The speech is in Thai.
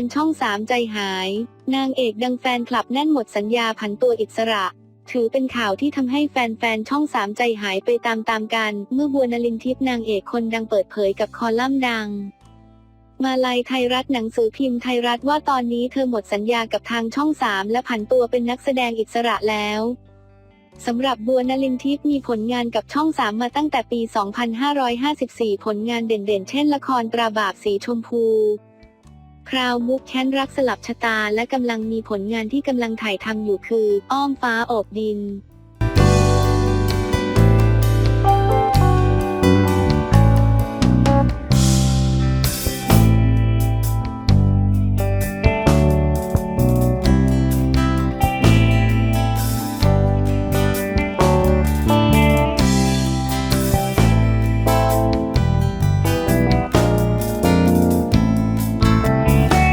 นช่องสามใจหาย นางเอกดังแฟนคลับแน่นหมดสัญญาผันตัวอิสระ ถือเป็นข่าวที่ทำให้แฟนๆช่องสามใจหายไปตามๆกัน เมื่อบัวนลินทิพย์นางเอกคนดังเปิดเผยกับคอลัมน์ดังมาลัยไทยรัฐหนังสือพิมพ์ไทยรัฐว่าตอนนี้เธอหมดสัญญากับทางช่องสามและผันตัวเป็นนักแสดงอิสระแล้วสำหรับบัวนลินทิพย์มีผลงานกับช่องสามมาตั้งแต่ปี 2554 ผลงานเด่นๆ เช่นละครตราบาปสีชมพู คราวมุกแค้นรักสลับชะตาและกำลังมีผลงานที่กำลังถ่ายทำอยู่คือ อ้อมฟ้าโอบดิน